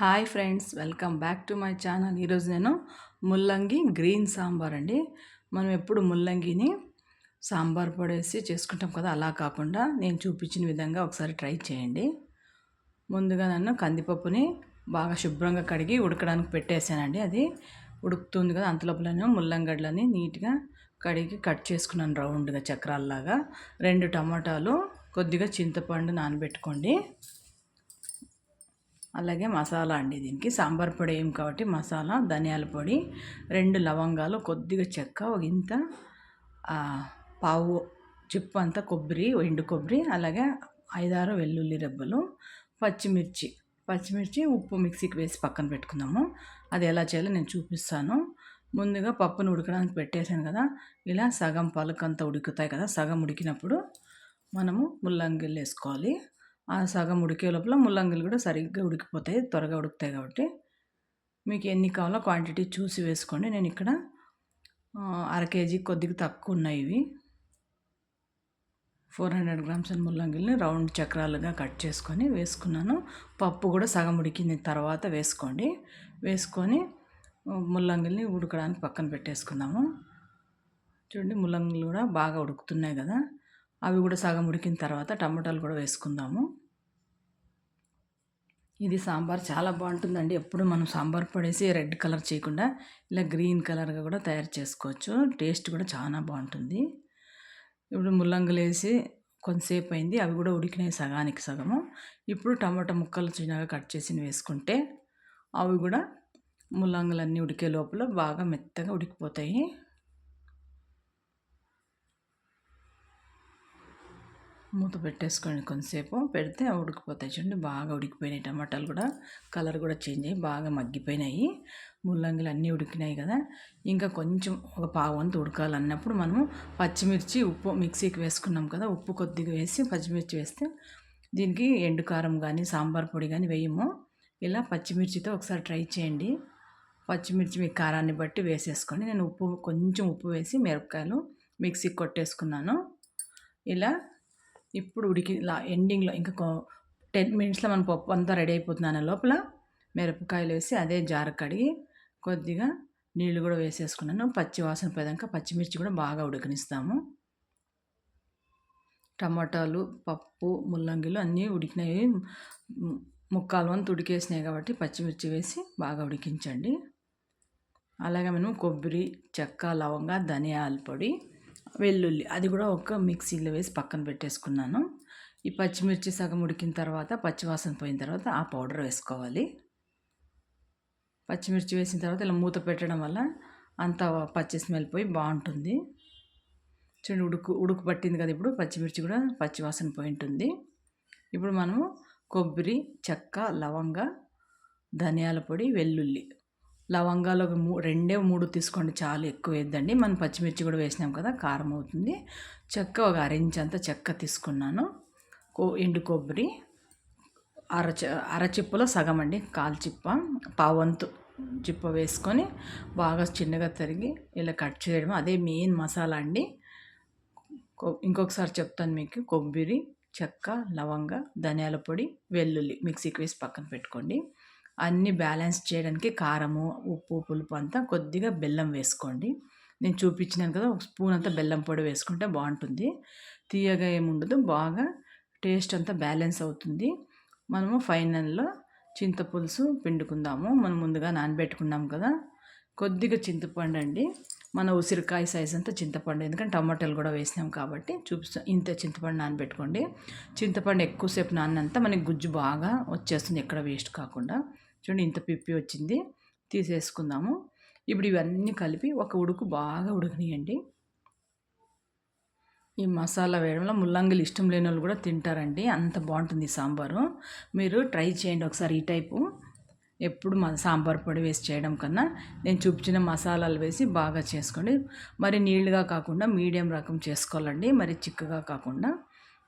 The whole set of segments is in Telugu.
Hi friends welcome back to my channel. ఈరోజు నేను ముల్లంగి గ్రీన్ సాంబార్ అండి. మనం ఎప్పుడు ముల్లంగిని సాంబార్ పొడేసి చేసుకుంటాం కదా అలా కాకుండా నేను చూపించిన విధంగా ఒకసారి ట్రై చేయండి. ముందుగా నన్ను కందిపప్పుని బాగా శుభ్రంగా కడిగి ఉడకడానికి పెట్టేశానండి అది. ఉడుకుతుంది కదా అంతలోపల ముల్లంగడ్లని నీట్గా కడిగి కట్ చేసుకున్నాను రౌండ్గా చక్రాల్లాగా. రెండు టమాటాలు కొద్దిగా చింతపండు నానబెట్టుకోండి. అలాగే మసాలా అండి దీనికి. సాంబార్ పొడి ఏం కాబట్టి మసాలా ధనియాల పొడి రెండు లవంగాలు కొద్దిగా చెక్క ఒక ఇంత పావు చిప్పు అంతా కొబ్బరి ఎండు కొబ్బరి అలాగే ఐదారు వెల్లుల్లి రెబ్బలు పచ్చిమిర్చి. పచ్చిమిర్చి ఉప్పు మిక్సీకి వేసి పక్కన పెట్టుకుందాము. అది ఎలా చేయాలో నేను చూపిస్తాను. ముందుగా పప్పును ఉడకడానికి పెట్టేశాను కదా ఇలా సగం పలుకంతా ఉడుకుతాయి కదా సగం ఉడికినప్పుడు మనము ముల్లంగిలు వేసుకోవాలి ఆ సగం ఉడికే లోపల ముల్లంగిలు కూడా సరిగ్గా ఉడికిపోతాయి త్వరగా ఉడుకుతాయి కాబట్టి. మీకు ఎన్ని కావాలో క్వాంటిటీ చూసి వేసుకోండి. నేను ఇక్కడ అర కేజీ కొద్దిగా తక్కువ ఉన్నాయి ఇవి. ఫోర్ హండ్రెడ్ గ్రామ్స్ ముల్లంగిల్ని రౌండ్ చక్రాలుగా కట్ చేసుకొని వేసుకున్నాను. పప్పు కూడా సగం ఉడికిన తర్వాత వేసుకోండి. వేసుకొని ముల్లంగిల్ని ఉడకడానికి పక్కన పెట్టేసుకుందాము. చూడండి ముల్లంగిలు కూడా బాగా ఉడుకుతున్నాయి కదా. అవి కూడా సగం ఉడికిన తర్వాత టమాటాలు కూడా వేసుకుందాము. ఇది సాంబార్ చాలా బాగుంటుందండి. ఎప్పుడు మనం సాంబార్ పడేసి రెడ్ కలర్ చేయకుండా ఇలా గ్రీన్ కలర్గా కూడా తయారు చేసుకోవచ్చు. టేస్ట్ కూడా చాలా బాగుంటుంది. ఇప్పుడు ముల్లంగులు వేసి కొంతసేపు అయింది. అవి కూడా ఉడికినాయి సగానికి సగము. ఇప్పుడు టమాటా ముక్కలు చిన్నగా కట్ చేసి వేసుకుంటే అవి కూడా ముల్లంగులన్నీ ఉడికే లోపల బాగా మెత్తగా ఉడికిపోతాయి. మూత పెట్టేసుకోండి కొంతసేపు పెడితే ఉడికిపోతాయి చూడండి బాగా ఉడికిపోయినాయి టమాటాలు కూడా. కలర్ కూడా చేంజ్ అయ్యి బాగా మగ్గిపోయినాయి. ముల్లంగిలు అన్నీ ఉడికినాయి కదా. ఇంకా కొంచెం ఒక పావు వంతు ఉడకాలన్నప్పుడు మనము పచ్చిమిర్చి ఉప్పు మిక్సీకి వేసుకున్నాం కదా ఉప్పు కొద్దిగా వేసి పచ్చిమిర్చి వేస్తే దీనికి ఎండు కారం కానీ సాంబార్ పొడి కానీ వేయము. ఇలా పచ్చిమిర్చితో ఒకసారి ట్రై చేయండి. పచ్చిమిర్చి మీ కారాన్ని బట్టి వేసేసుకోండి. నేను ఉప్పు కొంచెం ఉప్పు వేసి మిరపకాయలు మిక్సీకి కొట్టేసుకున్నాను. ఇలా ఇప్పుడు ఉడికి లా ఎండింగ్లో ఇంకా టెన్ మినిట్స్లో మన పప్పు అంతా రెడీ అయిపోతున్నాను లోపల మిరపకాయలు వేసి అదే జార కడిగి కొద్దిగా నీళ్ళు కూడా వేసేసుకున్నాను. పచ్చి వాసన పోయాక పచ్చిమిర్చి కూడా బాగా ఉడికినిస్తాము. టమాటాలు పప్పు ముల్లంగిలు అన్నీ ఉడికినాయి ముక్కాలు వంతు ఉడికేసినాయి కాబట్టి పచ్చిమిర్చి వేసి బాగా ఉడికించండి. అలాగే మనం కొబ్బరి చెక్క లవంగా ధనియాల పొడి వెల్లుల్లి అది కూడా ఒక మిక్సీలో వేసి పక్కన పెట్టేసుకున్నాను. ఈ పచ్చిమిర్చి సగం ఉడికిన తర్వాత పచ్చివాసన పోయిన తర్వాత ఆ పౌడర్ వేసుకోవాలి. పచ్చిమిర్చి వేసిన తర్వాత ఇలా మూత పెట్టడం వల్ల అంత పచ్చి స్మెల్ పోయి బాగుంటుంది. చూడండి ఉడుకు ఉడుకు పట్టింది కదా ఇప్పుడు పచ్చిమిర్చి కూడా పచ్చివాసన పోయి ఉంటుంది. ఇప్పుడు మనము కొబ్బరి చెక్క లవంగ ధనియాల పొడి వెల్లుల్లి లవంగాలు ఒక మూ రెండే మూడు తీసుకోండి చాలా ఎక్కువ వేద్దండి మనం పచ్చిమిర్చి కూడా వేసినాం కదా కారం అవుతుంది. చెక్క ఒక అరెంజ్ అంతా చెక్క తీసుకున్నాను. కో ఎండు కొబ్బరి అర అరచిప్పలో సగం అండి కాల్చిప్ప పావంతు చిప్ప వేసుకొని బాగా చిన్నగా తరిగి ఇలా కట్ చేయడం అదే మెయిన్ మసాలా అండి. ఇంకొకసారి చెప్తాను మీకు. కొబ్బరి చెక్క లవంగ ధనియాల పొడి వెల్లుల్లి మిక్సీకి వేసి పక్కన పెట్టుకోండి. అన్నీ బ్యాలెన్స్ చేయడానికి కారము ఉప్పు పులుపు అంతా కొద్దిగా బెల్లం వేసుకోండి. నేను చూపించినాను కదా ఒక స్పూన్ అంతా బెల్లం పొడి వేసుకుంటే బాగుంటుంది. తీయగా ఏముండదు బాగా టేస్ట్ అంతా బ్యాలెన్స్ అవుతుంది. మనము ఫైనల్లో చింతపులుసు పిండుకుందాము. మనం ముందుగా నానబెట్టుకున్నాం కదా కొద్దిగా చింతపండు అండి. మన ఉసిరికాయ సైజ్ అంతా చింతపండు ఎందుకంటే టమాటాలు కూడా వేసినాం కాబట్టి చూపిస్తాం ఇంత చింతపండు నానబెట్టుకోండి. చింతపండు ఎక్కువసేపు నాన్నంతా మనకి గుజ్జు బాగా వచ్చేస్తుంది ఎక్కడ వేస్ట్ కాకుండా. చూడండి ఇంత పిప్పి వచ్చింది. తీసేసుకుందాము. ఇప్పుడు ఇవన్నీ కలిపి ఒక ఉడుకు బాగా ఉడకనియండి. ఈ మసాలా వేయడంలో ముల్లంగిలు ఇష్టం లేని వాళ్ళు కూడా తింటారండి. అంత బాగుంటుంది సాంబారు. మీరు ట్రై చేయండి ఒకసారి ఈ టైపు. ఎప్పుడు మా సాంబార్ పొడి వేసి చేయడం కన్నా నేను చూపించిన మసాలాలు వేసి బాగా చేసుకోండి. మరి నీళ్ళుగా కాకుండా మీడియం రకం చేసుకోవాలండి. మరి చిక్కగా కాకుండా.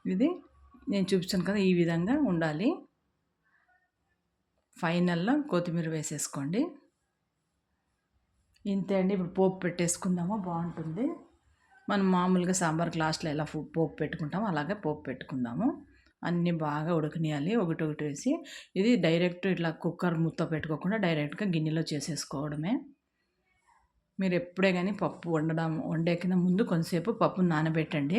ఇది నేను చూపించాను కదా ఈ విధంగా ఉండాలి. ఫైనల్లో కొత్తిమీర వేసేసుకోండి. ఇంతే అండి. ఇప్పుడు పోపు పెట్టేసుకుందాము. బాగుంటుంది. మనం మామూలుగా సాంబార్ గ్లాస్లో ఎలా పోపు పెట్టుకుంటామో అలాగే పోపు పెట్టుకుందాము. అన్నీ బాగా ఉడకనియాలి. ఒకటి ఒకటి వేసి ఇది డైరెక్ట్ ఇట్లా కుక్కర్ మూత పెట్టుకోకుండా డైరెక్ట్గా గిన్నెలో చేసేసుకోవడమే. మీరు ఎప్పుడే కానీ పప్పు వండడం వండే కింద ముందు కొంతసేపు పప్పు నానబెట్టండి.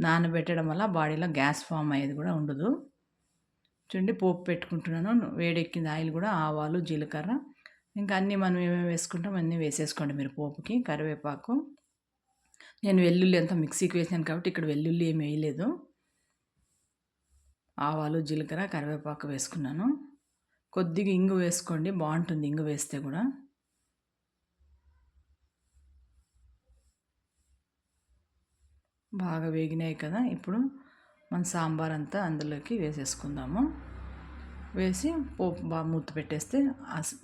నానబెట్టడం వల్ల బాడీలో గ్యాస్ ఫామ్ అయ్యేది కూడా ఉండదు. చూడండి పోపు పెట్టుకుంటున్నాను. వేడెక్కింది ఆయిల్ కూడా ఆవాలు జీలకర్ర. ఇంకా అన్నీ మనం ఏమేమి వేసుకుంటాం అన్నీ వేసేసుకోండి మీరు పోపుకి. కరివేపాకు. నేను వెల్లుల్లి అంతా మిక్సీకి వేసాను కాబట్టి ఇక్కడ వెల్లుల్లి ఏమి వేయలేదు. ఆవాలు జీలకర్ర కరివేపాకు వేసుకున్నాను. కొద్దిగా ఇంగు వేసుకోండి బాగుంటుంది ఇంగు వేస్తే కూడా. బాగా వేగినాయి కదా ఇప్పుడు. మన సాంబార్ అంతా అందులోకి వేసేసుకుందాము. వేసి పోపు బాగా మూత పెట్టేస్తే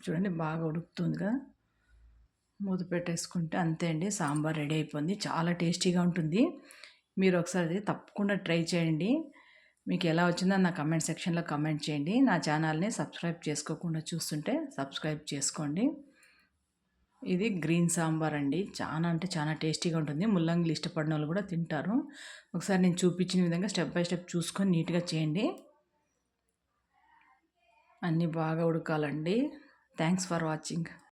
చూడండి బాగా ఉడుకుతుంది కదా. మూత పెట్టేసుకుంటే అంతే అండి సాంబార్ రెడీ అయిపోయింది. చాలా టేస్టీగా ఉంటుంది. మీరు ఒకసారి తప్పకుండా ట్రై చేయండి. మీకు ఎలా వచ్చిందో నా కమెంట్ సెక్షన్లో కమెంట్ చేయండి. నా ఛానల్ని సబ్స్క్రైబ్ చేసుకోకుండా చూస్తుంటే సబ్స్క్రైబ్ చేసుకోండి. ఇది గ్రీన్ సాంబార్ అండి. చాలా అంటే చాలా టేస్టీగా ఉంటుంది. ముల్లంగిలు ఇష్టపడిన వాళ్ళు కూడా తింటారు. ఒకసారి నేను చూపించిన విధంగా స్టెప్ బై స్టెప్ చూసుకొని నీట్గా చేయండి. అన్నీ బాగా ఉడకాలండి. Thanks for watching.